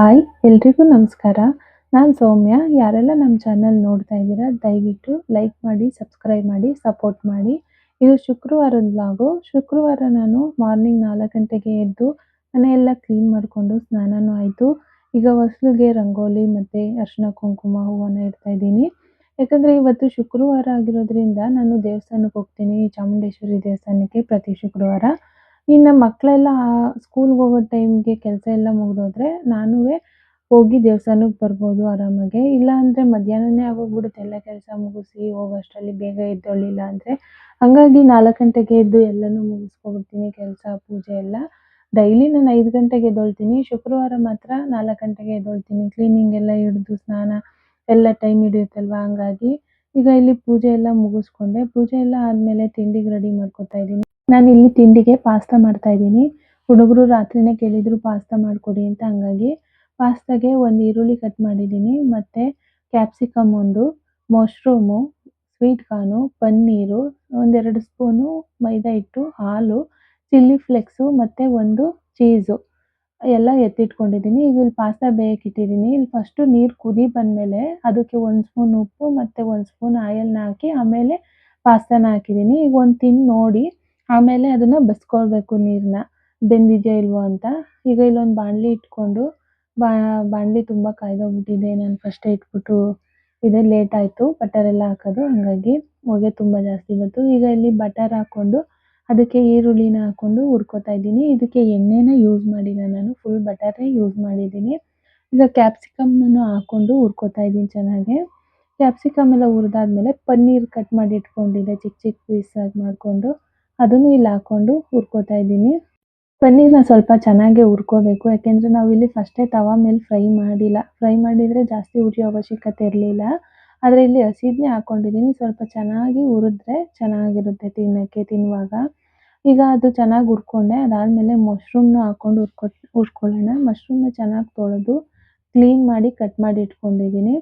Hi, ಎಲ್ರಿಗೂ ನಮಸ್ಕಾರ. ನಾನು ಸೌಮ್ಯ. ಯಾರೆಲ್ಲ ನಮ್ಮ ಚಾನಲ್ ನೋಡ್ತಾ ಇದ್ದೀರಾ, ದಯವಿಟ್ಟು ಲೈಕ್ ಮಾಡಿ, ಸಬ್ಸ್ಕ್ರೈಬ್ ಮಾಡಿ, ಸಪೋರ್ಟ್ ಮಾಡಿ. ಇದು ಶುಕ್ರವಾರದ ಲಾಗು ಶುಕ್ರವಾರ ನಾನು ಮಾರ್ನಿಂಗ್ ನಾಲ್ಕು ಗಂಟೆಗೆ ಎದ್ದು ಮನೆಯೆಲ್ಲ ಕ್ಲೀನ್ ಮಾಡಿಕೊಂಡು ಸ್ನಾನನೂ ಆಯಿತು. ಈಗ ಹೊಸಲಿಗೆ ರಂಗೋಲಿ ಮತ್ತು ಅರಿಶಿನ ಕುಂಕುಮ ಹೂವನ್ನು ಇಡ್ತಾ ಇದ್ದೀನಿ. ಯಾಕಂದರೆ ಇವತ್ತು ಶುಕ್ರವಾರ ಆಗಿರೋದ್ರಿಂದ ನಾನು ದೇವಸ್ಥಾನಕ್ಕೆ ಹೋಗ್ತೀನಿ. ಚಾಮುಂಡೇಶ್ವರಿ ದೇವಸ್ಥಾನಕ್ಕೆ ಪ್ರತಿ ಶುಕ್ರವಾರ. ಇನ್ನು ಮಕ್ಕಳೆಲ್ಲ ಸ್ಕೂಲ್ಗೆ ಹೋಗೋ ಟೈಮ್ಗೆ ಕೆಲಸ ಎಲ್ಲ ಮುಗಿದೋದ್ರೆ ನಾನೂ ಹೋಗಿ ದೇವಸ್ಥಾನಕ್ಕೆ ಬರ್ಬೋದು ಆರಾಮಾಗಿ. ಇಲ್ಲ ಅಂದರೆ ಮಧ್ಯಾಹ್ನನೇ ಆಗೋಗ್ಬಿಡುತ್ತೆ ಎಲ್ಲ ಕೆಲಸ ಮುಗಿಸಿ ಹೋಗೋಷ್ಟರಲ್ಲಿ ಬೇಗ ಎದ್ದೇಳಲಿಲ್ಲ ಅಂದರೆ. ಹಾಗಾಗಿ ನಾಲ್ಕು ಗಂಟೆಗೆ ಎದ್ದು ಎಲ್ಲನೂ ಮುಗಿಸ್ಕೊಬಿಡ್ತೀನಿ ಕೆಲಸ, ಪೂಜೆ ಎಲ್ಲ. ಡೈಲಿ ನಾನು ಐದು ಗಂಟೆಗೆ ಎದ್ದೇಳ್ತೀನಿ. ಶುಕ್ರವಾರ ಮಾತ್ರ ನಾಲ್ಕು ಗಂಟೆಗೆ ಎದ್ದೇಳ್ತೀನಿ. ಕ್ಲೀನಿಂಗ್ ಎಲ್ಲ ಹಿಡಿದು ಸ್ನಾನ ಎಲ್ಲ ಟೈಮ್ ಹಿಡಿಯುತ್ತಲ್ವ? ಹಂಗಾಗಿ ಈಗ ಇಲ್ಲಿ ಪೂಜೆ ಎಲ್ಲ ಮುಗಿಸ್ಕೊಂಡೆ. ಪೂಜೆ ಎಲ್ಲ ಆದಮೇಲೆ ತಿಂಡಿಗೆ ರೆಡಿ ಮಾಡ್ಕೊತಾ ಇದ್ದೀನಿ. ನಾನು ಇಲ್ಲಿ ತಿಂಡಿಗೆ ಪಾಸ್ತಾ ಮಾಡ್ತಾ ಇದ್ದೀನಿ. ಹುಡುಗರು ರಾತ್ರಿನೇ ಕೇಳಿದ್ರು ಪಾಸ್ತಾ ಮಾಡಿಕೊಡಿ ಅಂತ ಹಂಗಾಗಿ ಪಾಸ್ತಾಗೆ ಒಂದು ಈರುಳ್ಳಿ ಕಟ್ ಮಾಡಿದ್ದೀನಿ. ಮತ್ತು ಕ್ಯಾಪ್ಸಿಕಮ್ ಒಂದು ಮಶ್ರೂಮು ಸ್ವೀಟ್ ಕಾರ್ನು ಪನ್ನೀರು, ಒಂದೆರಡು ಸ್ಪೂನು ಮೈದಾ ಹಿಟ್ಟು, ಹಾಲು ಚಿಲ್ಲಿ ಫ್ಲೆಕ್ಸು ಮತ್ತು ಒಂದು ಚೀಸು ಎಲ್ಲ ಎತ್ತಿಟ್ಕೊಂಡಿದ್ದೀನಿ. ಈಗ ಇಲ್ಲಿ ಪಾಸ್ತಾ ಬೇಯಕ್ಕಿಟ್ಟಿದ್ದೀನಿ ಇಲ್ಲಿ ಫಸ್ಟು ನೀರು ಕುದಿ ಬಂದಮೇಲೆ ಅದಕ್ಕೆ ಒಂದು ಸ್ಪೂನ್ ಉಪ್ಪು ಮತ್ತು ಒಂದು ಸ್ಪೂನ್ ಆಯಲ್ನ ಹಾಕಿ ಆಮೇಲೆ ಪಾಸ್ತಾನ ಹಾಕಿದ್ದೀನಿ. ಈಗ ಒಂದು ತಿಂದು ನೋಡಿ ಆಮೇಲೆ ಅದನ್ನು ಬಸ್ಕೊಳ್ಬೇಕು ನೀರನ್ನ ಬೆಂದಿದೆಯೋ ಇಲ್ವೋ ಅಂತ. ಈಗ ಇಲ್ಲೊಂದು ಬಾಣಲಿ ಇಟ್ಕೊಂಡು ಬಾಣಲಿ ತುಂಬ ಕಾಯ್ದೋಗ್ಬಿಟ್ಟಿದೆ. ನಾನು ಫಸ್ಟೇ ಇಟ್ಬಿಟ್ಟು ಇದೆ ಲೇಟ್ ಆಯಿತು. ಬಟರ್ ಎಲ್ಲ ಹಾಕೋದು. ಹಾಗಾಗಿ ಹೊಗೆ ತುಂಬ ಜಾಸ್ತಿ ಬಂತು. ಈಗ ಇಲ್ಲಿ ಬಟರ್ ಹಾಕ್ಕೊಂಡು, ಅದಕ್ಕೆ ಈರುಳ್ಳಿನ ಹಾಕ್ಕೊಂಡು ಹುರ್ಕೋತಾ ಇದ್ದೀನಿ. ಇದಕ್ಕೆ ಎಣ್ಣೆನ ಯೂಸ್ ಮಾಡಿಲ್ಲ ನಾನು. ಫುಲ್ ಬಟರೇ ಯೂಸ್ ಮಾಡಿದ್ದೀನಿ. ಈಗ ಕ್ಯಾಪ್ಸಿಕಮ್ನೂ ಹಾಕ್ಕೊಂಡು ಹುರ್ಕೋತಾ ಇದ್ದೀನಿ ಚೆನ್ನಾಗಿ. ಕ್ಯಾಪ್ಸಿಕಮ್ ಎಲ್ಲ ಹುರಿದಾದ್ಮೇಲೆ ಪನ್ನೀರ್ ಕಟ್ ಮಾಡಿ ಇಟ್ಕೊಂಡಿದ್ದೆ. ಚಿಕ್ಕ ಚಿಕ್ಕ ಪೀಸಾಗಿ ಮಾಡಿಕೊಂಡು. ಅದನ್ನು ಇಲ್ಲಿ ಹಾಕೊಂಡು ಹುರ್ಕೋತಾ ಇದ್ದೀನಿ. ಪನ್ನೀರ್ನ ಸ್ವಲ್ಪ ಚೆನ್ನಾಗೆ ಹುರ್ಕೋಬೇಕು, ಯಾಕೆಂದರೆ ನಾವಿಲ್ಲಿ ಫಸ್ಟೇ ತವಾ ಮೇಲೆ ಫ್ರೈ ಮಾಡಿಲ್ಲ. ಫ್ರೈ ಮಾಡಿದರೆ ಜಾಸ್ತಿ ಉರಿಯೋ ಅವಶ್ಯಕತೆ ಇರಲಿಲ್ಲ. ಆದರೆ ಇಲ್ಲಿ ಹಸಿದನ್ನೇ ಹಾಕ್ಕೊಂಡಿದ್ದೀನಿ ಸ್ವಲ್ಪ ಚೆನ್ನಾಗಿ ಹುರಿದ್ರೆ ಚೆನ್ನಾಗಿರುತ್ತೆ ತಿನ್ನೋಕ್ಕೆ, ತಿನ್ನುವಾಗ. ಈಗ ಅದು ಚೆನ್ನಾಗಿ ಹುರ್ಕೊಂಡೆ. ಅದಾದಮೇಲೆ ಮಶ್ರೂಮ್ನ ಹಾಕೊಂಡು ಹುರ್ಕೊ, ಹುರ್ಕೊಳ್ಳೋಣ. ಮಶ್ರೂಮ್ನ ಚೆನ್ನಾಗಿ ತೊಳೆದು ಕ್ಲೀನ್ ಮಾಡಿ ಕಟ್ ಮಾಡಿ ಇಟ್ಕೊಂಡಿದ್ದೀನಿ.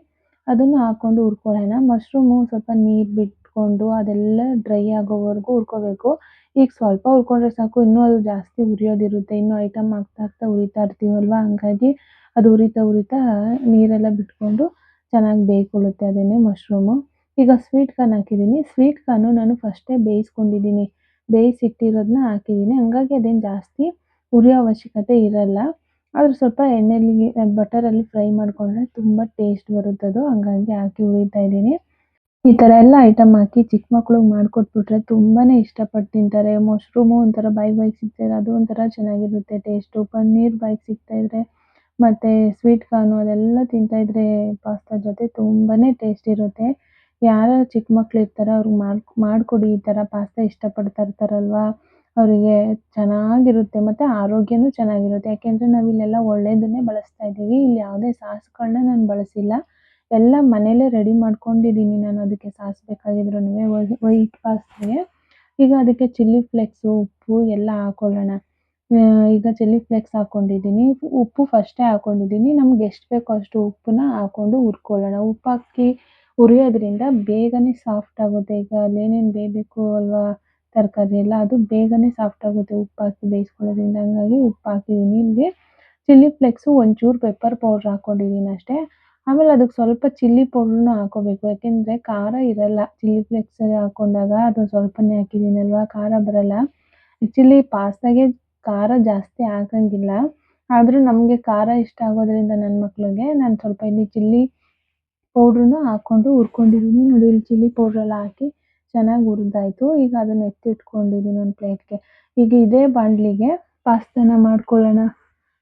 ಅದನ್ನು ಹಾಕೊಂಡು ಹುರ್ಕೊಳ್ಳೋಣ. ಮಶ್ರೂಮು ಸ್ವಲ್ಪ ನೀರು ಬಿಟ್ಕೊಂಡು ಅದೆಲ್ಲ ಡ್ರೈ ಆಗೋವರೆಗೂ ಹುರ್ಕೋಬೇಕು. ಈಗ ಸ್ವಲ್ಪ ಹುರ್ಕೊಂಡ್ರೆ ಸಾಕು, ಇನ್ನೂ ಅದು ಜಾಸ್ತಿ ಉರಿಯೋದಿರುತ್ತೆ. ಇನ್ನೂ ಐಟಮ್ ಹಾಕ್ತಾ ಹಾಕ್ತಾ ಉರಿತಾ ಇರ್ತೀವಲ್ವ? ಹಂಗಾಗಿ ಅದು ಉರಿತಾ ಉರಿತಾ ನೀರೆಲ್ಲ ಬಿಟ್ಕೊಂಡು ಚೆನ್ನಾಗಿ ಬೇಯ್ಕೊಳ್ಳುತ್ತೆ ಅದೇನೆ ಮಶ್ರೂಮು ಈಗ ಸ್ವೀಟ್ ಕಾರ್ನ್ ಹಾಕಿದ್ದೀನಿ. ಸ್ವೀಟ್ ಕಾರ್ನು ನಾನು ಫಸ್ಟೇ ಬೇಯಿಸ್ಕೊಂಡಿದ್ದೀನಿ. ಬೇಯಿಸಿಟ್ಟಿರೋದನ್ನ ಹಾಕಿದ್ದೀನಿ. ಹಂಗಾಗಿ ಅದೇನು ಜಾಸ್ತಿ ಉರಿಯೋ ಅವಶ್ಯಕತೆ ಇರಲ್ಲ. ಆದ್ರೆ ಸ್ವಲ್ಪ ಎಣ್ಣೆಲಿ ಬಟರಲ್ಲಿ ಫ್ರೈ ಮಾಡಿಕೊಂಡ್ರೆ ತುಂಬ ಟೇಸ್ಟ್ ಬರುತ್ತೆ ಅದು ಹಂಗಾಗಿ ಹಾಕಿ ಉರಿತಾ ಇದ್ದೀನಿ. ಈ ತರ ಎಲ್ಲ ಐಟಮ್ ಹಾಕಿ ಚಿಕ್ಕ ಮಕ್ಳಿಗೆ ಮಾಡಿಕೊಟ್ಬಿಟ್ರೆ ತುಂಬಾನೇ ಇಷ್ಟಪಟ್ಟು ತಿಂತಾರೆ. ಮಶ್ರೂಮು ಒಂಥರ ಬಾಯಿ ಬಾಯಿಗೆ ಸಿಕ್ತಿದ್ರೆ ಅದು ಒಂಥರ ಚೆನ್ನಾಗಿರುತ್ತೆ. ಟೇಸ್ಟ್ ಪನ್ನೀರ್ ಬಾಯಿಗೆ ಸಿಗ್ತಾ ಇದ್ರೆ, ಮತ್ತೆ ಸ್ವೀಟ್ ಕಾರ್ನು ಅದೆಲ್ಲ ತಿಂತಾಯಿದ್ರೆ ಪಾಸ್ತಾ ಜೊತೆ ತುಂಬಾನೇ ಟೇಸ್ಟ್ ಇರುತ್ತೆ. ಯಾರ ಚಿಕ್ಕ ಮಕ್ಳು ಇರ್ತಾರೋ ಅವ್ರಿಗೆ ಮಾಡಿ, ಮಾಡಿಕೊಡಿ ಈ ತರ ಪಾಸ್ತಾ ಇಷ್ಟಪಡ್ತಾ ಇರ್ತಾರಲ್ವಾ? ಅವರಿಗೆ ಚೆನ್ನಾಗಿರುತ್ತೆ ಮತ್ತೆ ಆರೋಗ್ಯನೂ ಚೆನ್ನಾಗಿರುತ್ತೆ. ಯಾಕೆಂದರೆ ನಾವಿಲ್ಲೆಲ್ಲ ಒಳ್ಳೇದನ್ನೇ ಬಳಸ್ತಾ ಇದ್ದೀವಿ. ಇಲ್ಲಿ ಯಾವುದೇ ಸಾಸ್ಗಳನ್ನ ನಾನು ಬಳಸಿಲ್ಲ. ಎಲ್ಲ ಮನೇಲೇ ರೆಡಿ ಮಾಡ್ಕೊಂಡಿದ್ದೀನಿ ನಾನು. ಅದಕ್ಕೆ ಸಾಸ್ ಬೇಕಾಗಿದ್ರೂ ವೈಟ್ ಪಾಸ್ಗೆ ಈಗ ಅದಕ್ಕೆ ಚಿಲ್ಲಿ ಫ್ಲೇಕ್ಸು, ಉಪ್ಪು ಎಲ್ಲ ಹಾಕೊಳ್ಳೋಣ. ಈಗ ಚಿಲ್ಲಿ ಫ್ಲೇಕ್ಸ್ ಹಾಕ್ಕೊಂಡಿದ್ದೀನಿ ಉಪ್ಪು ಫಸ್ಟೇ ಹಾಕ್ಕೊಂಡಿದ್ದೀನಿ ನಮ್ಗೆ ಎಷ್ಟು ಬೇಕೋ ಅಷ್ಟು ಉಪ್ಪನ್ನ ಹಾಕ್ಕೊಂಡು ಹುರ್ಕೊಳ್ಳೋಣ. ಉಪ್ಪು ಹಾಕಿ ಹುರಿಯೋದ್ರಿಂದ ಬೇಗನೆ ಸಾಫ್ಟ್ ಆಗುತ್ತೆ. ಈಗ ಅಲ್ಲೇನೇನು ಬೇಯಬೇಕು ಅಲ್ವಾ? ತರಕಾರಿ ಎಲ್ಲ, ಅದು ಬೇಗನೆ ಸಾಫ್ಟ್ ಆಗುತ್ತೆ ಉಪ್ಪು ಹಾಕಿ ಬೇಯಿಸ್ಕೊಳ್ಳೋದ್ರಿಂದ. ಹಂಗಾಗಿ ಉಪ್ಪು ಹಾಕಿದ್ದೀನಿ. ಇಲ್ಲಿ ಚಿಲ್ಲಿ ಫ್ಲೆಕ್ಸು ಒಂಚೂರು ಪೆಪ್ಪರ್ ಪೌಡ್ರ್ ಹಾಕ್ಕೊಂಡಿದ್ದೀನಿ ಅಷ್ಟೇ. ಆಮೇಲೆ ಅದಕ್ಕೆ ಸ್ವಲ್ಪ ಚಿಲ್ಲಿ ಪೌಡ್ರನ್ನೂ ಹಾಕ್ಕೋಬೇಕು. ಯಾಕೆಂದರೆ ಖಾರ ಇರಲ್ಲ. ಚಿಲ್ಲಿ ಫ್ಲೇಕ್ಸ್ ಹಾಕೊಂಡಾಗ ಅದು ಸ್ವಲ್ಪನೇ ಹಾಕಿದ್ದೀನಲ್ವ? ಖಾರ ಬರಲ್ಲ. ಆ್ಯಕ್ಚುಲಿ ಪಾಸ್ತಾಗೆ ಖಾರ ಜಾಸ್ತಿ ಹಾಕಂಗಿಲ್ಲ. ಆದರೂ ನಮಗೆ ಖಾರ ಇಷ್ಟ ಆಗೋದ್ರಿಂದ ನನ್ನ ಮಕ್ಳಿಗೆ ನಾನು ಸ್ವಲ್ಪ ಇಲ್ಲಿ ಚಿಲ್ಲಿ ಪೌಡ್ರನ್ನು ಹಾಕ್ಕೊಂಡು ಹುರ್ಕೊಂಡಿದ್ದೀನಿ. ನೋಡಿ, ಇಲ್ಲಿ ಚಿಲ್ಲಿ ಪೌಡ್ರೆಲ್ಲ ಹಾಕಿ ಚೆನ್ನಾಗಿ ಹುರಿದಾಯ್ತು. ಈಗ ಅದನ್ನು ಎತ್ತಿಟ್ಕೊಂಡಿದ್ದೀನಿ ಒಂದು ಪ್ಲೇಟ್ಗೆ ಈಗ ಇದೇ ಬಾಂಡ್ಲಿಗೆ ಪಾಸ್ತಾನ ಮಾಡ್ಕೊಳ್ಳೋಣ.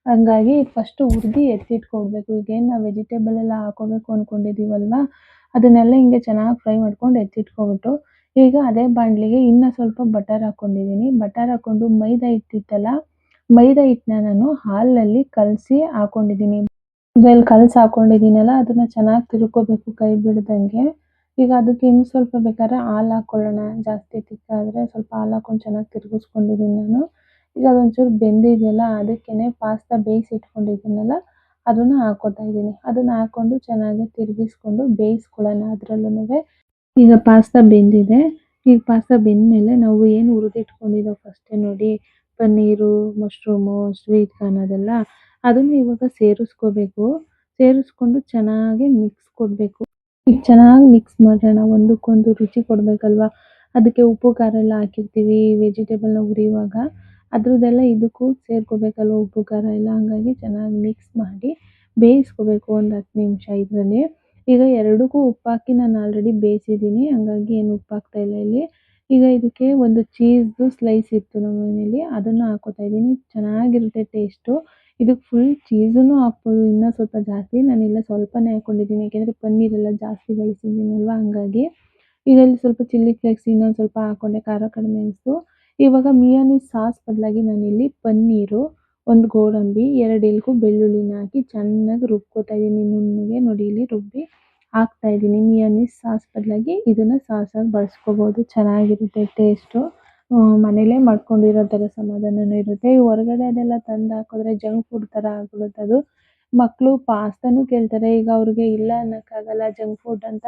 ಹಂಗಾಗಿ ಫಸ್ಟು ಹುರಿದು ಎತ್ತಿಟ್ಕೊಳ್ಬೇಕು ಈಗೇನು ನಾವು ವೆಜಿಟೇಬಲ್ ಎಲ್ಲ ಹಾಕೋಬೇಕು ಅಂದ್ಕೊಂಡಿದ್ದೀವಲ್ವ ಅದನ್ನೆಲ್ಲ ಹಿಂಗೆ ಚೆನ್ನಾಗಿ ಫ್ರೈ ಮಾಡ್ಕೊಂಡು ಎತ್ತಿಟ್ಕೊಬಿಟ್ಟು, ಈಗ ಅದೇ ಬಾಣಲಿಗೆ ಇನ್ನೂ ಸ್ವಲ್ಪ ಬಟರ್ ಹಾಕ್ಕೊಂಡಿದ್ದೀನಿ ಬಟರ್ ಹಾಕ್ಕೊಂಡು ಮೈದಾ ಹಿಟ್ಟಿತ್ತಲ್ಲ, ಮೈದಾ ಹಿಟ್ಟನ್ನ ನಾನು ಹಾಲಲ್ಲಿ ಕಲಸಿ ಹಾಕ್ಕೊಂಡಿದ್ದೀನಿ ಇದ್ರಲ್ಲಿ ಕಲಸಿ ಹಾಕ್ಕೊಂಡಿದ್ದೀನಲ್ಲ ಅದನ್ನು ಚೆನ್ನಾಗಿ ತಿರ್ಕೋಬೇಕು ಕೈ ಬಿಡ್ದಂಗೆ. ಈಗ ಅದಕ್ಕೆ ಇನ್ನು ಸ್ವಲ್ಪ ಬೇಕಾದ್ರೆ ಹಾಲು ಹಾಕ್ಕೊಳ್ಳೋಣ ಜಾಸ್ತಿ ತಿಕ್ಕಾದರೆ ಸ್ವಲ್ಪ ಹಾಲು ಹಾಕ್ಕೊಂಡು ಚೆನ್ನಾಗಿ ತಿರುಗಿಸ್ಕೊಂಡಿದ್ದೀನಿ ನಾನು. ಈಗ ಅದೊಂಚೂರು ಬೆಂದಿದೆಯಲ್ಲ ಅದಕ್ಕೇ ಪಾಸ್ತಾ ಬೇಯಿಸಿ ಇಟ್ಕೊಂಡಿದ್ದೀನಲ್ಲ, ಅದನ್ನ ಹಾಕೋತಾ ಇದ್ದೀನಿ. ಅದನ್ನ ಹಾಕೊಂಡು ಚೆನ್ನಾಗಿ ತಿರುಗಿಸ್ಕೊಂಡು ಬೇಯಿಸ್ಕೊಳ್ಳೋಣ ಅದರಲ್ಲೂ ಈಗ ಪಾಸ್ತಾ ಬೆಂದಿದೆ. ಈಗ ಪಾಸ್ತಾ ಬೆಂದಮೇಲೆ ನಾವು ಏನು ಹುರಿದಿಟ್ಕೊಂಡಿದ್ದೋ ಫಸ್ಟೇ ನೋಡಿ. ಪನ್ನೀರು ಮಶ್ರೂಮು ಸ್ವೀಟ್ ಕಾರ್ನ್ ಅದೆಲ್ಲ. ಅದನ್ನ ಇವಾಗ ಸೇರಿಸ್ಕೋಬೇಕು. ಸೇರಿಸ್ಕೊಂಡು ಚೆನ್ನಾಗಿ ಮಿಕ್ಸ್ ಕೊಡಬೇಕು. ಈಗ ಚೆನ್ನಾಗಿ ಮಿಕ್ಸ್ ಮಾಡೋಣ. ಒಂದಕ್ಕೊಂದು ರುಚಿ ಕೊಡಬೇಕಲ್ವಾ? ಅದಕ್ಕೆ ಉಪ್ಪು, ಖಾರ ಎಲ್ಲ ಹಾಕಿರ್ತೀವಿ ವೆಜಿಟೇಬಲ್ನ ಹುರಿಯುವಾಗ. ಅದ್ರದ್ದೆಲ್ಲ ಇದಕ್ಕೂ ಸೇರ್ಕೋಬೇಕಲ್ಲ ಉಪ್ಪು, ಖಾರ ಎಲ್ಲ? ಹಂಗಾಗಿ ಚೆನ್ನಾಗಿ ಮಿಕ್ಸ್ ಮಾಡಿ ಬೇಯಿಸ್ಕೋಬೇಕು ಒಂದು ಹತ್ತು ನಿಮಿಷ ಇದರಲ್ಲಿ ಈಗ ಎರಡಕ್ಕೂ ಉಪ್ಪು ಹಾಕಿ ನಾನು ಆಲ್ರೆಡಿ ಬೇಯಿಸಿದ್ದೀನಿ. ಹಂಗಾಗಿ ಏನು ಉಪ್ಪು ಹಾಕ್ತಾ ಇಲ್ಲ ಇಲ್ಲಿ. ಈಗ ಇದಕ್ಕೆ ಒಂದು ಚೀಸ್ದು ಸ್ಲೈಸ್ ಇತ್ತು ನಮ್ಮ ಮನೇಲಿ. ಅದನ್ನು ಹಾಕೋತಾ ಇದ್ದೀನಿ. ಚೆನ್ನಾಗಿರುತ್ತೆ ಟೇಸ್ಟು ಇದಕ್ಕೆ ಫುಲ್ ಚೀಸನ್ನು ಹಾಕ್ಬೋದು. ಇನ್ನೂ ಸ್ವಲ್ಪ ಜಾಸ್ತಿ. ನಾನಿಲ್ಲ ಸ್ವಲ್ಪನೇ ಹಾಕ್ಕೊಂಡಿದ್ದೀನಿ ಯಾಕೆಂದರೆ ಪನ್ನೀರೆಲ್ಲ ಜಾಸ್ತಿ ಬಳಸಿದ್ದೀನಲ್ವ? ಹಂಗಾಗಿ. ಇದರಲ್ಲಿ ಸ್ವಲ್ಪ ಚಿಲ್ಲಿ ಫ್ಲೇಕ್ಸ್ ಇನ್ನೊಂದು ಸ್ವಲ್ಪ ಹಾಕ್ಕೊಂಡೆ ಖಾರ ಕಡಿಮೆ ಅನಿಸ್ತು. ಇವಾಗ ಮಿಯೋನೀಸ್ ಸಾಸ್ ಬದಲಾಗಿ ನಾನಿಲ್ಲಿ ಪನ್ನೀರು, ಒಂದು ಗೋಡಂಬಿ, ಎರಡು ಎಲ್ಕು ಬೆಳ್ಳುಳ್ಳಿನ ಹಾಕಿ ಚೆನ್ನಾಗಿ ರುಬ್ಕೋತಾ ಇದೀನಿ ನುಣ್ಣಗೆ ನೋಡಿ, ಇಲ್ಲಿ ರುಬ್ಬಿ ಹಾಕ್ತಾ ಇದ್ದೀನಿ. ಮಿಯೋನೀಸ್ ಸಾಸ್ ಬದಲಾಗಿ ಇದನ್ನ ಸಾಸ್ ಆಗಿ ಬಳಸ್ಕೋಬೋದು. ಚೆನ್ನಾಗಿರುತ್ತೆ ಟೇಸ್ಟು. ಮನೇಲೆ ಮಾಡ್ಕೊಂಡಿರೋ ಥರ ಸಮಾಧಾನನೂ ಇರುತ್ತೆ. ಹೊರಗಡೆ ಅದೆಲ್ಲ ತಂದು ಹಾಕಿದ್ರೆ ಜಂಕ್ ಫುಡ್ ತರ ಆಗ್ಬಿಡುತ್ತೆ ಅದು ಮಕ್ಕಳು ಪಾಸ್ತಾನು ಕೇಳ್ತಾರೆ. ಈಗ ಅವ್ರಿಗೆ ಇಲ್ಲ ಅನ್ನೋಕ್ಕಾಗಲ್ಲ ಜಂಕ್ ಫುಡ್ ಅಂತ.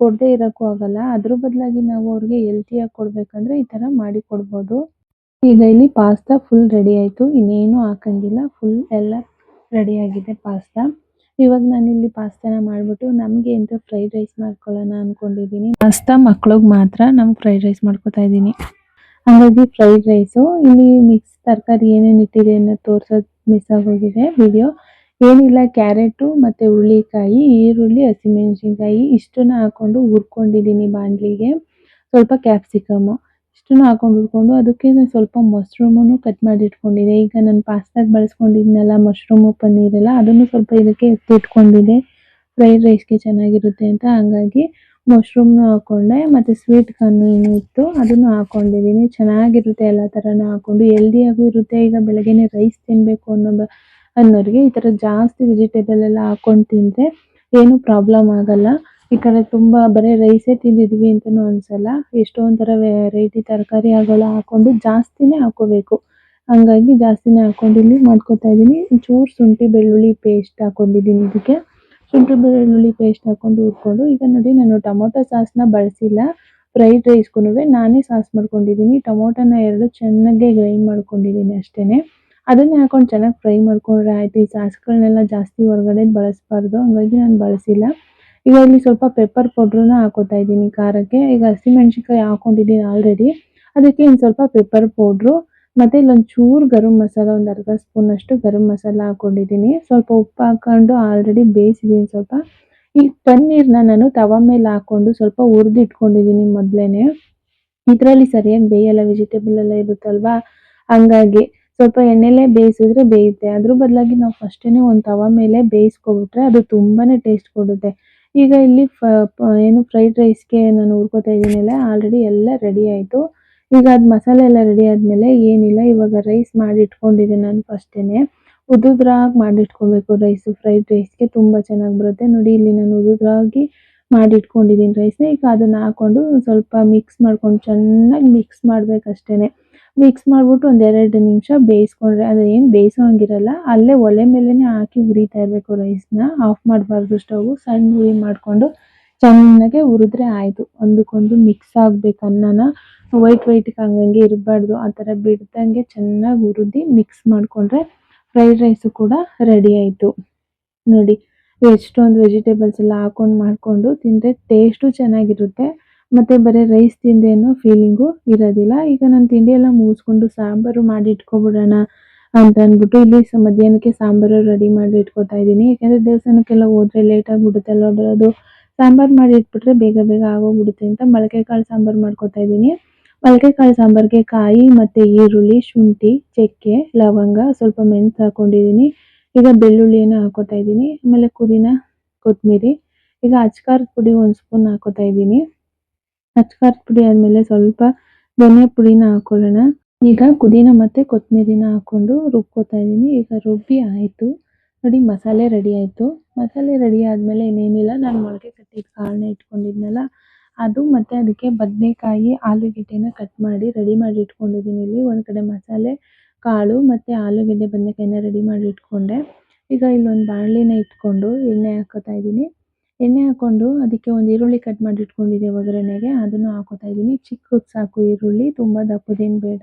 ಕೊಡದೇ ಇರೋಕ್ಕೂ ಆಗಲ್ಲ. ಅದ್ರ ಬದಲಾಗಿ ನಾವು ಅವ್ರಿಗೆ ಆಗಿ ಕೊಡಬೇಕಂದ್ರೆ ಈ ತರ ಮಾಡಿ ಕೊಡ್ಬೋದು. ಈಗ ಇಲ್ಲಿ ಪಾಸ್ತಾ ಫುಲ್ ರೆಡಿ ಆಯಿತು. ಇನ್ನೇನು ಹಾಕಂಗಿಲ್ಲ. ಫುಲ್ ಎಲ್ಲ ರೆಡಿ ಆಗಿದೆ ಪಾಸ್ತಾ ಇವಾಗ ನಾನು ಇಲ್ಲಿ ಪಾಸ್ತಾನ ಮಾಡಿಬಿಟ್ಟು ನಮಗೆ ಎಂತ ಫ್ರೈಡ್ ರೈಸ್ ಮಾಡ್ಕೊಳ್ಳೋಣ ಅಂದ್ಕೊಂಡಿದ್ದೀನಿ ಪಾಸ್ತಾ ಮಕ್ಳಿಗೆ ಮಾತ್ರ ನಮ್ಗೆ ಫ್ರೈಡ್ ರೈಸ್ ಮಾಡ್ಕೊತಾ ಇದ್ದೀನಿ ಹಾಗಾಗಿ ಫ್ರೈಡ್ ರೈಸು ಇಲ್ಲಿ ಮಿಕ್ಸ್ ತರಕಾರಿ ಏನೇನು ಇಟ್ಟಿದೆ ಅನ್ನೋದು ತೋರ್ಸೋದು ಮಿಸ್ ಆಗೋಗಿದೆ. ವಿಡಿಯೋ ಏನಿಲ್ಲ, ಕ್ಯಾರೆಟು ಮತ್ತು ಹುರುಳಿಕಾಯಿ, ಈರುಳ್ಳಿ, ಹಸಿಮೆಣಸಿನ್ಕಾಯಿ ಇಷ್ಟನ್ನ ಹಾಕ್ಕೊಂಡು ಹುರ್ಕೊಂಡಿದ್ದೀನಿ ಬಾಣಲಿಗೆ. ಸ್ವಲ್ಪ ಕ್ಯಾಪ್ಸಿಕಮ್ಮು ಇಷ್ಟನ್ನು ಹಾಕೊಂಡು ಹುರ್ಕೊಂಡು ಅದಕ್ಕೆ ಸ್ವಲ್ಪ ಮಶ್ರೂಮನ್ನು ಕಟ್ ಮಾಡಿ ಇಟ್ಕೊಂಡಿದ್ದೆ ಈಗ ನಾನು ಪಾಸ್ತಾಗೆ ಬಳಸ್ಕೊಂಡಿದ್ನಲ್ಲ, ಮಶ್ರೂಮು ಪನ್ನೀರೆಲ್ಲ ಅದನ್ನು ಸ್ವಲ್ಪ ಇದಕ್ಕೆ ಎತ್ತಿಟ್ಕೊಂಡಿದ್ದೆ. ಫ್ರೈಡ್ ರೈಸ್ಗೆ ಚೆನ್ನಾಗಿರುತ್ತೆ ಅಂತ. ಹಂಗಾಗಿ ಮಶ್ರೂಮ್ನು ಹಾಕ್ಕೊಂಡೆ ಮತ್ತು ಸ್ವೀಟ್ ಕಾರ್ನು ಇತ್ತು, ಅದನ್ನು ಹಾಕ್ಕೊಂಡಿದ್ದೀನಿ ಚೆನ್ನಾಗಿರುತ್ತೆ ಎಲ್ಲ ಥರನೂ ಹಾಕ್ಕೊಂಡು ಹೆಲ್ದಿಯಾಗೂ ಇರುತ್ತೆ. ಈಗ ಬೆಳಗ್ಗೆನೇ ರೈಸ್ ತಿನ್ನಬೇಕು ಅನ್ನೋ ಬ ಅನ್ನೋರಿಗೆ ಈ ಥರ ಜಾಸ್ತಿ ವೆಜಿಟೇಬಲ್ ಎಲ್ಲ ಹಾಕೊಂಡು ತಿಂದರೆ ಏನು ಪ್ರಾಬ್ಲಮ್ ಆಗಲ್ಲ. ಈ ಕಡೆ ತುಂಬ ಬರೀ ರೈಸೇ ತಿಂದಿದ್ವಿ ಅಂತಲೂ ಅನಿಸಲ್ಲ. ಎಷ್ಟೊಂದು ಥರ ವೆರೈಟಿ ತರಕಾರಿಗಳು ಹಾಕೊಂಡು ಜಾಸ್ತಿನೇ ಹಾಕೋಬೇಕು. ಹಂಗಾಗಿ ಜಾಸ್ತಿನೇ ಹಾಕ್ಕೊಂಡು ಇಲ್ಲಿ ಮಾಡ್ಕೊತಾ ಇದ್ದೀನಿ. ಒಂಚೂರು ಶುಂಠಿ ಬೆಳ್ಳುಳ್ಳಿ ಪೇಸ್ಟ್ ಹಾಕ್ಕೊಂಡಿದ್ದೀನಿ ಇದಕ್ಕೆ. ಶುಂಠಿ ಬೆಳ್ಳುಳ್ಳಿ ಪೇಸ್ಟ್ ಹಾಕೊಂಡು ಹುರ್ಕೊಂಡು, ಈಗ ನೋಡಿ ನಾನು ಟೊಮೊಟೊ ಸಾಸ್ನ ಬಳಸಿಲ್ಲ. ಫ್ರೈಡ್ ರೈಸ್ಗೂ ನಾನೇ ಸಾಸ್ ಮಾಡ್ಕೊಂಡಿದ್ದೀನಿ. ಟೊಮೊಟೊನ ಎರಡು ಚೆನ್ನಾಗಿ ಗ್ರೈಂಡ್ ಮಾಡ್ಕೊಂಡಿದ್ದೀನಿ ಅಷ್ಟೇ ಅದನ್ನೇ ಹಾಕೊಂಡು ಚೆನ್ನಾಗಿ ಫ್ರೈ ಮಾಡ್ಕೊಂಡ್ರೆ ಆಯಿತು. ಈ ಸಾಸ್ಗಳನ್ನೆಲ್ಲ ಜಾಸ್ತಿ ಹೊರಗಡೆ ಬಳಸಬಾರ್ದು. ಹಂಗಾಗಿ ನಾನು ಬಳಸಿಲ್ಲ. ಈಗ ಇಲ್ಲಿ ಸ್ವಲ್ಪ ಪೆಪ್ಪರ್ ಪೌಡ್ರನ್ನ ಹಾಕೋತಾ ಇದ್ದೀನಿ ಖಾರಕ್ಕೆ. ಈಗ ಹಸಿಮೆಣ್ಸಿನ್ಕಾಯಿ ಹಾಕೊಂಡಿದ್ದೀನಿ ಆಲ್ರೆಡಿ ಅದಕ್ಕೆ ಇನ್ನು ಸ್ವಲ್ಪ ಪೆಪ್ಪರ್ ಪೌಡ್ರು ಮತ್ತು ಇಲ್ಲೊಂದು ಚೂರು ಗರಂ ಮಸಾಲ, ಒಂದು ಅರ್ಧ ಸ್ಪೂನಷ್ಟು ಗರಂ ಮಸಾಲ ಹಾಕ್ಕೊಂಡಿದ್ದೀನಿ ಸ್ವಲ್ಪ ಉಪ್ಪು ಹಾಕ್ಕೊಂಡು ಆಲ್ರೆಡಿ ಬೇಯಿಸಿದ್ದೀನಿ ಸ್ವಲ್ಪ. ಈ ಪನ್ನೀರ್ನ ನಾನು ತವ ಮೇಲೆ ಹಾಕ್ಕೊಂಡು ಸ್ವಲ್ಪ ಹುರಿದು ಇಟ್ಕೊಂಡಿದ್ದೀನಿ ಮೊದಲೇ ಇದರಲ್ಲಿ ಸರಿಯಾಗಿ ಬೇಯಲ್ಲ ವೆಜಿಟೇಬಲ್ ಎಲ್ಲ ಇರುತ್ತಲ್ವಾ? ಹಂಗಾಗಿ ಸ್ವಲ್ಪ ಎಣ್ಣೆಲೇ ಬೇಯಿಸಿದ್ರೆ ಬೇಯುತ್ತೆ. ಅದ್ರ ಬದಲಾಗಿ ನಾವು ಫಸ್ಟೇ ಒಂದು ತವ ಮೇಲೆ ಬೇಯಿಸ್ಕೊಬಿಟ್ರೆ ಅದು ತುಂಬಾ ಟೇಸ್ಟ್ ಕೊಡುತ್ತೆ. ಈಗ ಇಲ್ಲಿ ಫ ಏನು ಫ್ರೈಡ್ ರೈಸ್ಗೆ ನಾನು ಹುರ್ಕೋತಾ ಇದ್ದೀನಲ್ಲ ಆಲ್ರೆಡಿ ಎಲ್ಲ ರೆಡಿ ಆಯಿತು. ಈಗ ಅದು ಮಸಾಲೆ ಎಲ್ಲ ರೆಡಿ ಆದಮೇಲೆ ಏನಿಲ್ಲ, ಇವಾಗ ರೈಸ್ ಮಾಡಿ ಇಟ್ಕೊಂಡಿದ್ದೀನಿ ನಾನು ಫಸ್ಟೇ ಉದುದ್ರಾಗಿ ಮಾಡಿಟ್ಕೊಬೇಕು ರೈಸು ಫ್ರೈಡ್ ರೈಸ್ಗೆ ತುಂಬ ಚೆನ್ನಾಗಿ ಬರುತ್ತೆ. ನೋಡಿ, ಇಲ್ಲಿ ನಾನು ಉದುದ್ರಾಗಿ ಮಾಡಿಟ್ಕೊಂಡಿದ್ದೀನಿ ರೈಸ್ನ ಈಗ ಅದನ್ನು ಹಾಕ್ಕೊಂಡು ಸ್ವಲ್ಪ ಮಿಕ್ಸ್ ಮಾಡ್ಕೊಂಡು ಚೆನ್ನಾಗಿ ಮಿಕ್ಸ್ ಮಾಡಬೇಕಷ್ಟೇ ಮಿಕ್ಸ್ ಮಾಡ್ಬಿಟ್ಟು ಒಂದೆರಡು ನಿಮಿಷ ಬೇಯಿಸ್ಕೊಂಡ್ರೆ, ಅದು ಏನು ಅಲ್ಲೇ ಒಲೆ ಮೇಲೇ ಹಾಕಿ ಹುರಿತಾ ಇರಬೇಕು ರೈಸ್ನ ಆಫ್ ಮಾಡಬಾರ್ದು ಸ್ಟವ್ ಸಣ್ಣ ಹುರಿ ಮಾಡಿಕೊಂಡು ಚೆನ್ನಾಗೆ ಹುರಿದ್ರೆ ಆಯಿತು. ಒಂದಕ್ಕೊಂದು ಮಿಕ್ಸ್ ಆಗಬೇಕು ಅನ್ನನ. ವೈಟ್ ವೈಟ್ಗೆ ಹಂಗಂಗೆ ಇರಬಾರ್ದು, ಆ ಥರ ಬಿಡ್ದಂಗೆ ಚೆನ್ನಾಗಿ ಹುರಿದು ಮಿಕ್ಸ್ ಮಾಡಿಕೊಂಡ್ರೆ ಫ್ರೈಡ್ ರೈಸು ಕೂಡ ರೆಡಿ ಆಯಿತು. ನೋಡಿ, ಎಷ್ಟೊಂದು ವೆಜಿಟೇಬಲ್ಸ್ ಎಲ್ಲ ಹಾಕೊಂಡು ಮಾಡಿಕೊಂಡು ತಿಂದರೆ ಟೇಸ್ಟು ಚೆನ್ನಾಗಿರುತ್ತೆ. ಮತ್ತು ಬರೀ ರೈಸ್ ತಿಂದೆ ಅನ್ನೋ ಫೀಲಿಂಗು ಇರೋದಿಲ್ಲ. ಈಗ ನಾನು ತಿಂಡಿ ಎಲ್ಲ ಮುಗಿಸ್ಕೊಂಡು ಸಾಂಬಾರು ಮಾಡಿ ಇಟ್ಕೊಬಿಡೋಣ ಅಂತ ಅಂದ್ಬಿಟ್ಟು ಇಲ್ಲಿ ಮಧ್ಯಾಹ್ನಕ್ಕೆ ಸಾಂಬಾರು ರೆಡಿ ಮಾಡಿ ಇಟ್ಕೊತಾ ಇದ್ದೀನಿ. ಯಾಕೆಂದರೆ ದೇವಸ್ಥಾನಕ್ಕೆಲ್ಲ ಹೋದ್ರೆ ಲೇಟ್ ಆಗಿಬಿಡುತ್ತಲ್ವ ಬರೋದು ಸಾಂಬಾರು ಮಾಡಿ ಇಟ್ಬಿಟ್ರೆ ಬೇಗ ಬೇಗ ಆಗೋಗ್ಬಿಡುತ್ತೆ ಅಂತ ಮೊಳಕೆ ಕಾಳು ಸಾಂಬಾರು ಮಾಡ್ಕೊತಾ ಇದ್ದೀನಿ. ಮೊಳಕೆ ಕಾಳು ಸಾಂಬಾರಿಗೆ ಕಾಯಿ ಮತ್ತು ಈರುಳ್ಳಿ, ಶುಂಠಿ, ಚಕ್ಕೆ, ಲವಂಗ ಸ್ವಲ್ಪ ಮೆಣಸು ಹಾಕ್ಕೊಂಡಿದ್ದೀನಿ ಈಗ ಬೆಳ್ಳುಳ್ಳಿಯನ್ನು ಹಾಕೋತಾ ಇದ್ದೀನಿ. ಆಮೇಲೆ ಪುದೀನ ಕೊತ್ತಂಬರಿ ಈಗ ಅಚ್ಕಾರದ ಪುಡಿ ಒಂದು ಸ್ಪೂನ್ ಹಾಕೋತಾ ಇದ್ದೀನಿ. ಅಚ್ಕಾರದ ಪುಡಿ ಆದಮೇಲೆ ಸ್ವಲ್ಪ ಧನಿಯಾ ಪುಡಿನ ಹಾಕೊಳ್ಳೋಣ. ಈಗ ಪುದೀನ ಮತ್ತು ಕೊತ್ತಂಬರಿನ ಹಾಕೊಂಡು ರುಬ್ಕೋತಾ ಇದ್ದೀನಿ. ಈಗ ರುಬ್ಬಿ ಆಯಿತು. ನೋಡಿ, ಮಸಾಲೆ ರೆಡಿ ಆಯಿತು. ಮಸಾಲೆ ರೆಡಿ ಆದಮೇಲೆ ಇನ್ನೇನಿಲ್ಲ. ನಾನು ಮೊಳಕೆ ಕಟ್ಟಿದ ಕಾಳನ್ನ ಇಟ್ಕೊಂಡಿದ್ನಲ್ಲ, ಅದು ಮತ್ತೆ ಅದಕ್ಕೆ ಬದನೆಕಾಯಿ ಆಲೂಗಡ್ಡೆನ ಕಟ್ ಮಾಡಿ ರೆಡಿ ಮಾಡಿ ಇಟ್ಕೊಂಡಿದ್ದೀನಿ ಇಲ್ಲಿ. ಒಂದು ಕಡೆ ಮಸಾಲೆ, ಕಾಳು ಮತ್ತು ಆಲೂಗಡ್ಡೆ, ಬದನೆಕಾಯಿನ ರೆಡಿ ಮಾಡಿ ಇಟ್ಕೊಂಡೆ. ಈಗ ಇಲ್ಲೊಂದು ಬಾಣಲಿನ ಇಟ್ಕೊಂಡು ಎಣ್ಣೆ ಹಾಕೋತಾ ಇದ್ದೀನಿ. ಎಣ್ಣೆ ಹಾಕೊಂಡು ಅದಕ್ಕೆ ಒಂದು ಈರುಳ್ಳಿ ಕಟ್ ಮಾಡಿ ಇಟ್ಕೊಂಡಿದ್ದೆ ಒಗ್ಗರಣೆಗೆ. ಅದನ್ನು ಹಾಕೋತಾ ಇದ್ದೀನಿ. ಚಿಕ್ಕದು ಸಾಕು ಈರುಳ್ಳಿ, ತುಂಬ ದಪ್ಪದೇನು ಬೇಡ.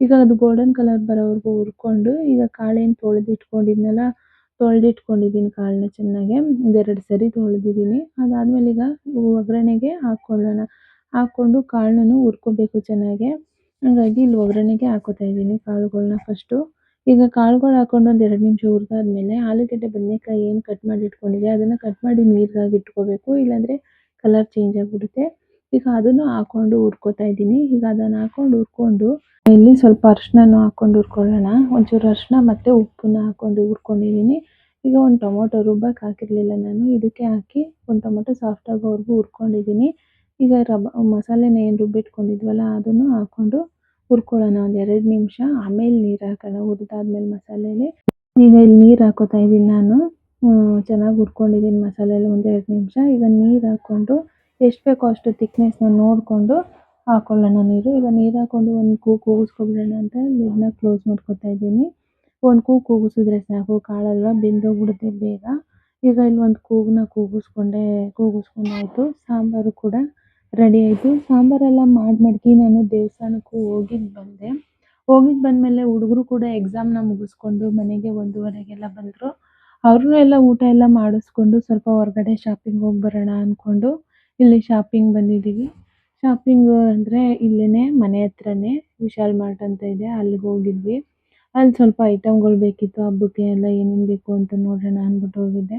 ಈಗ ಅದು ಗೋಲ್ಡನ್ ಕಲರ್ ಬರೋವರೆಗೂ ಹುರ್ಕೊಂಡು, ಈಗ ಕಾಳೇನು ತೊಳೆದಿಟ್ಕೊಂಡಿದ್ನಲ್ಲ, ತೊಳೆದಿಟ್ಕೊಂಡಿದ್ದೀನಿ ಕಾಳನ್ನ ಚೆನ್ನಾಗೆ. ಒಂದೆರಡು ಸರಿ ತೊಳೆದಿದ್ದೀನಿ. ಅದಾದಮೇಲೆ ಈಗ ಒಗ್ಗರಣೆಗೆ ಹಾಕ್ಕೊಳ್ಳೋಣ ಹಾಕ್ಕೊಂಡು ಕಾಳನ್ನು ಹುರ್ಕೋಬೇಕು ಚೆನ್ನಾಗೆ. ಹಾಗಾಗಿ ಇಲ್ಲಿ ಒಗ್ಗರಣೆಗೆ ಹಾಕೋತಾ ಇದ್ದೀನಿ ಕಾಳುಗಳನ್ನ ಫಸ್ಟು ಈಗ ಕಾಳುಗಳು ಹಾಕೊಂಡು ಒಂದು ಎರಡು ನಿಮಿಷ ಹುರಿದಾದ್ಮೇಲೆ ಆಲೂಗಡ್ಡೆ, ಬದನೆಕಾಯಿ ಏನು ಕಟ್ ಮಾಡಿ ಇಟ್ಕೊಂಡಿದ್ದೆ ಅದನ್ನು ಕಟ್ ಮಾಡಿ ನೀರಾಗಿ ಇಟ್ಕೋಬೇಕು. ಇಲ್ಲಾಂದರೆ ಕಲರ್ ಚೇಂಜ್ ಆಗಿಬಿಡುತ್ತೆ. ಈಗ ಅದನ್ನು ಹಾಕೊಂಡು ಹುರ್ಕೋತಾ ಇದ್ದೀನಿ. ಈಗ ಅದನ್ನು ಹಾಕೊಂಡು ಹುರ್ಕೊಂಡು ಇಲ್ಲಿ ಸ್ವಲ್ಪ ಅರಿಶಿನ ಹಾಕೊಂಡು ಹುರ್ಕೊಳ್ಳೋಣ. ಒಂಚೂರು ಅರಿಶಿನ ಮತ್ತು ಉಪ್ಪನ್ನ ಹಾಕೊಂಡು ಹುರ್ಕೊಂಡಿದ್ದೀನಿ. ಈಗ ಒಂದು ಟೊಮೊಟೊ ರುಬ್ಬಕ್ಕೆ ಹಾಕಿರಲಿಲ್ಲ ನಾನು. ಇದಕ್ಕೆ ಹಾಕಿ ಒಂದು ಟೊಮೊಟೊ ಸಾಫ್ಟ್ ಆಗೋವರೆಗೂ ಹುರ್ಕೊಂಡಿದ್ದೀನಿ. ಈಗ ರಬ ಮಸಾಲೆನ ಏನು ರುಬ್ಬಿಟ್ಕೊಂಡಿದ್ವಲ್ಲ, ಅದನ್ನು ಹಾಕೊಂಡು ಹುರ್ಕೊಳ್ಳೋಣ ಒಂದು ಎರಡು ನಿಮಿಷ. ಆಮೇಲೆ ನೀರು ಹಾಕೋಣ. ಹುರಿದಾದ್ಮೇಲೆ ಮಸಾಲೆಲಿ ಈಗ ಇಲ್ಲಿ ನೀರು ಹಾಕೋತಾ ಇದ್ದೀನಿ ನಾನು. ಚೆನ್ನಾಗಿ ಹುರ್ಕೊಂಡಿದ್ದೀನಿ ಮಸಾಲೆ ಎಲ್ಲ ಒಂದು ಎರಡು ನಿಮಿಷ. ಈಗ ನೀರು ಹಾಕ್ಕೊಂಡು ಎಷ್ಟು ಬೇಕೋ ಅಷ್ಟು ತಿಕ್ನೆಸ್ನ ನೋಡಿಕೊಂಡು ಹಾಕೊಳ್ಳೋಣ ನೀರು. ಈಗ ನೀರು ಹಾಕ್ಕೊಂಡು ಒಂದು ಕೂಗು ಕೂಗಿಸ್ಕೊಬಿಡೋಣ ಅಂತ ಲಿಡ್ನ ಕ್ಲೋಸ್ ಮಾಡ್ಕೊತಾ ಇದ್ದೀನಿ ಒಂದು ಕೂಗು ಕೂಗಿಸಿದ್ರೆ ಸಾಕು. ಕಾಳಲ್ವ ಬೆಂದೋಗ್ಬಿಡುತ್ತೆ ಬೇಗ. ಈಗ ಇಲ್ಲಿ ಒಂದು ಕೂಗನ್ನ ಕೂಗಿಸ್ಕೊಂಡೆ, ಕೂಗಿಸ್ಕೊಂಡಾಯಿತು. ಸಾಂಬಾರು ಕೂಡ ರೆಡಿ ಆಯಿತು. ಸಾಂಬಾರೆಲ್ಲ ಮಾಡಿ ಮಡಗಿ ನಾನು ದೇವಸ್ಥಾನಕ್ಕೂ ಹೋಗಿದ್ದು ಬಂದೆ. ಹೋಗಿದ್ದು ಬಂದಮೇಲೆ ಹುಡುಗರು ಕೂಡ ಎಕ್ಸಾಮ್ನ ಮುಗಿಸ್ಕೊಂಡು ಮನೆಗೆ ಒಂದೂವರೆಗೆಲ್ಲ ಬಂದರು. ಅವ್ರನ್ನೂ ಎಲ್ಲ ಊಟ ಎಲ್ಲ ಮಾಡಿಸ್ಕೊಂಡು ಸ್ವಲ್ಪ ಹೊರಗಡೆ ಶಾಪಿಂಗ್ ಹೋಗಿ ಬರೋಣ ಅಂದ್ಕೊಂಡು ಇಲ್ಲಿ ಶಾಪಿಂಗ್ ಬಂದಿದ್ದೀವಿ ಶಾಪಿಂಗ್ ಅಂದರೆ ಇಲ್ಲೇ ಮನೆ ಹತ್ರನೇ ವಿಶಾಲ್ ಮಾರ್ಟ್ ಅಂತ ಇದೆ, ಅಲ್ಲಿಗೆ ಹೋಗಿದ್ವಿ. ಅಲ್ಲಿ ಸ್ವಲ್ಪ ಐಟಮ್ಗಳು ಬೇಕಿತ್ತು, ಹಬ್ಬಕ್ಕೆ ಎಲ್ಲ ಏನೇನು ಬೇಕು ಅಂತ ನೋಡೋಣ ಅಂದ್ಬಿಟ್ಟು ಹೋಗಿದ್ದೆ.